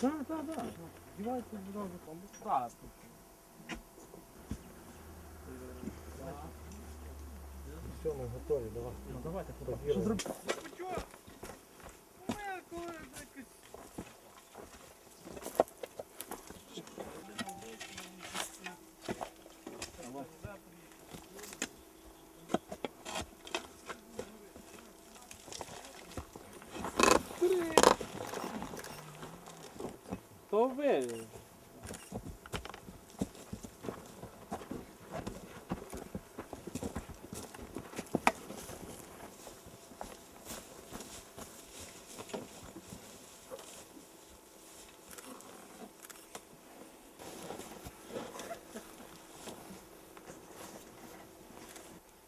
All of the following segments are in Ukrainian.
Так, так, так. Дівайте одразу там. Так. Все, ми готові, давай. Ну давайте Повіримо. tô vendo.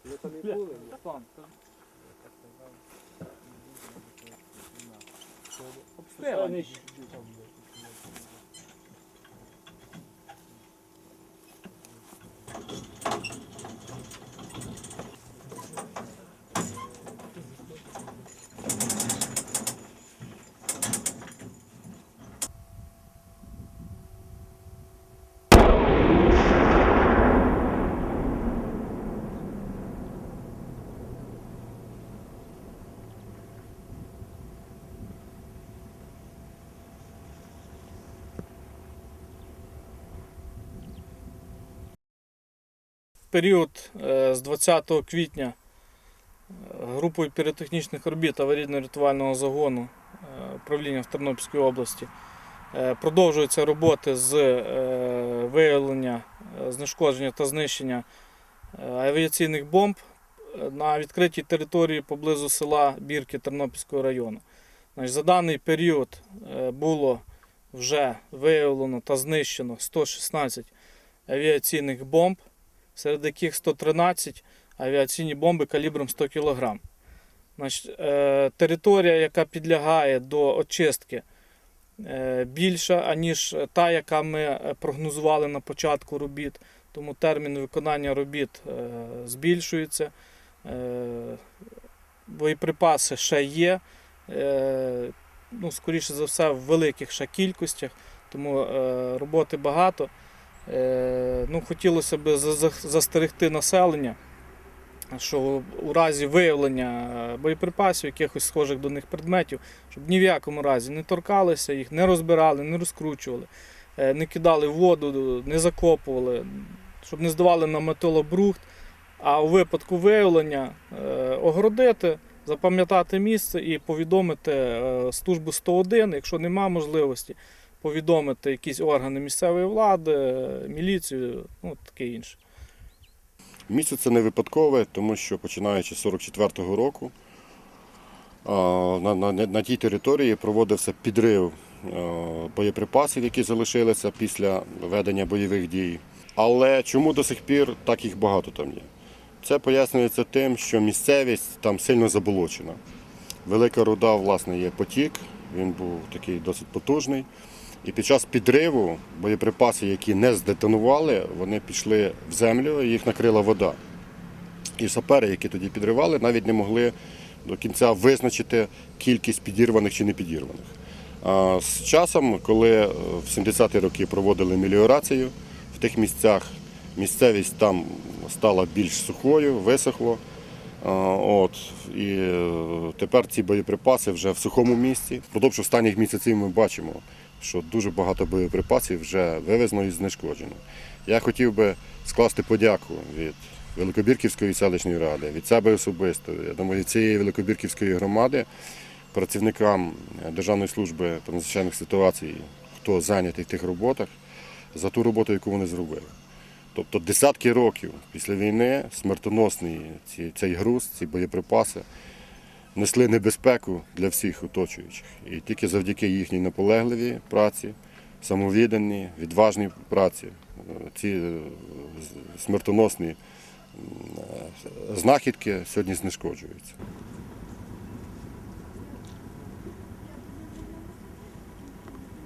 Eu também pulando. Tá Pronto. Tá? Observa. Період е, з 20 квітня е, групою піротехнічних робіт аварійно-рятувального загону е, управління в Тернопільській області продовжуються роботи з виявлення, знешкодження та знищення авіаційних бомб на відкритій території поблизу села Бірки Тернопільського району. За даний період було вже виявлено та знищено 116 авіаційних бомб серед яких 113 авіаційні бомби калібром 100 кг. Значить, е, територія, яка підлягає до очистки, е, більша, аніж та, яка ми е, прогнозували на початку робіт. Тому термін виконання робіт збільшується. Боєприпаси ще є. Ну, скоріше за все, в великих ще кількостях, тому роботи багато. Ну, хотілося б за- за- застерегти населення, що у разі виявлення е, боєприпасів, якихось схожих до них предметів, щоб ні в якому разі не торкалися, їх не розбирали, не розкручували, е, не кидали воду, не закопували, щоб не здавали на металобрухт. А у випадку виявлення е, огородити, запам'ятати місце і повідомити службу 101, якщо нема можливості, повідомити якісь органи місцевої влади, міліцію, ну таке інше. Місце це не випадкове, тому що починаючи з 44-го року на, на, на тій території проводився підрив боєприпасів, які залишилися після ведення бойових дій. Але чому до сих пір так їх багато там є? Це пояснюється тим, що місцевість там сильно заболочена. Велика руда, власне, є потік, він був такий досить потужний. І під час підриву боєприпаси, які не здетонували, вони пішли в землю, і їх накрила вода. І сапери, які тоді підривали, навіть не могли до кінця визначити кількість підірваних чи не підірваних. А з часом, коли е, в 70-ті роки проводили меліорацію в тих місцях, місцевість там стала більш сухою, висохло. От, і е, тепер ці боєприпаси вже в сухому місці. Впродовж останніх місяців ми бачимо, що дуже багато боєприпасів вже вивезено і знешкоджено. Я хотів би скласти подяку від Великобірківської селищної ради, від себе особисто, я думаю, від цієї Великобірківської громади, працівникам Державної служби та надзвичайних ситуацій, хто зайнятий в тих роботах, за ту роботу, яку вони зробили. Тобто десятки років після війни смертоносний цей груз, ці боєприпаси несли небезпеку для всіх оточуючих. І тільки завдяки їхній наполегливій праці, самовідданій, відважній праці, е, ці е, смертоносні е, знахідки сьогодні знешкоджуються.